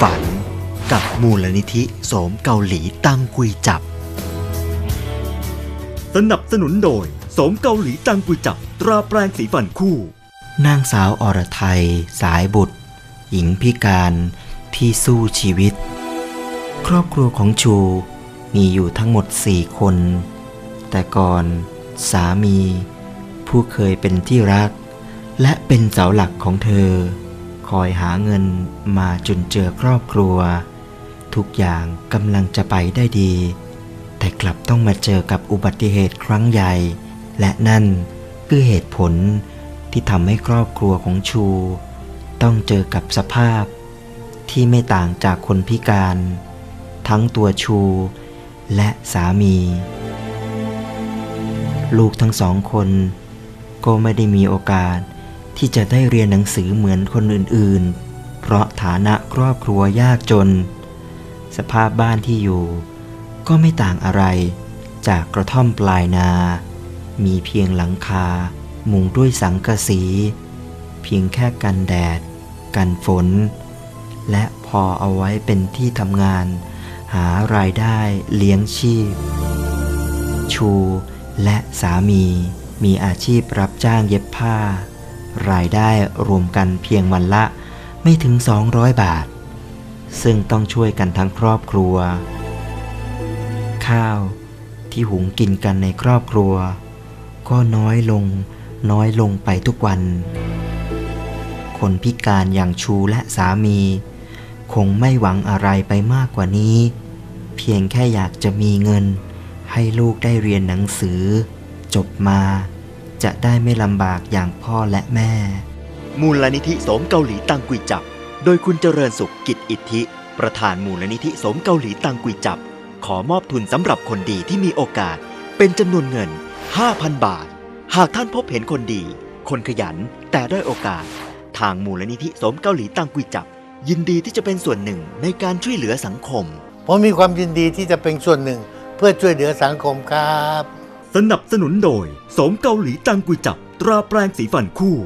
ฝัน กับมูลนิธิโสมเกาหลีตั้งกุยจับ สนับสนุนโดยโสมเกาหลีตังกุยจับ ตราแปรงสีฟันคู่ นางสาวอรไทย สายบุตร หญิงพิการที่สู้ชีวิต ครอบครัวของชูมีอยู่ทั้งหมดสี่คน แต่ก่อนสามี ผู้เคยเป็นที่รัก และเป็นเสาหลักของเธอ คอยหาเงินมาจนเจอครอบครัว ทุกอย่างกำลังจะไปได้ดี แต่กลับต้องมาเจอกับอุบัติเหตุครั้งใหญ่ และนั่นคือเหตุผลที่ทำให้ครอบครัวของชู ต้องเจอกับสภาพ ที่ไม่ต่างจากคนพิการ ทั้งตัวชูและสามี ลูกทั้งสองคนก็ไม่ได้มีโอกาส ที่จะได้เรียนหนังสือเหมือนคนอื่นๆ เพราะฐานะครอบครัวยากจน สภาพบ้านที่อยู่ ก็ไม่ต่างอะไร จากกระท่อมปลายนา มีเพียงหลังคา มุงด้วยสังกะสี เพียงแค่กันแดด กันฝน และพอเอาไว้เป็นที่ทำงาน หารายได้เลี้ยงชีพ ชูและสามีมีอาชีพรับจ้างเย็บผ้า รายได้รวมกันเพียงวันละไม่ถึง 200 บาท ซึ่งต้องช่วยกันทั้งครอบครัว ข้าวที่หุงกินกันในครอบครัว ก็น้อยลงน้อยลงไปทุกวัน คนพิการอย่างชูและสามี คงไม่หวังอะไรไปมากกว่านี้ เพียงแค่อยากจะมีเงินให้ลูกได้เรียนหนังสือ จบมา จะได้ไม่ลำบากอย่างพ่อและแม่ มูลนิธิโสมเกาหลีตังกุยจับ โดยคุณเจริญสุขกิจอิทธิ ประธานมูลนิธิโสมเกาหลีตังกุยจับ ขอมอบทุนสำหรับคนดีที่มีโอกาส เป็นจำนวนเงิน 5,000 บาท หากท่านพบเห็นคนดี คนขยันแต่ด้อยโอกาส ทางมูลนิธิโสมเกาหลีตังกุยจับ ยินดีที่จะเป็นส่วนหนึ่งในการช่วยเหลือสังคม ผมมีความยินดีที่จะเป็นส่วนหนึ่ง เพื่อช่วยเหลือสังคมครับส นับสนุนโดย สมเกาหลีตังกุยจับ ตราแปรงสีฟันคู่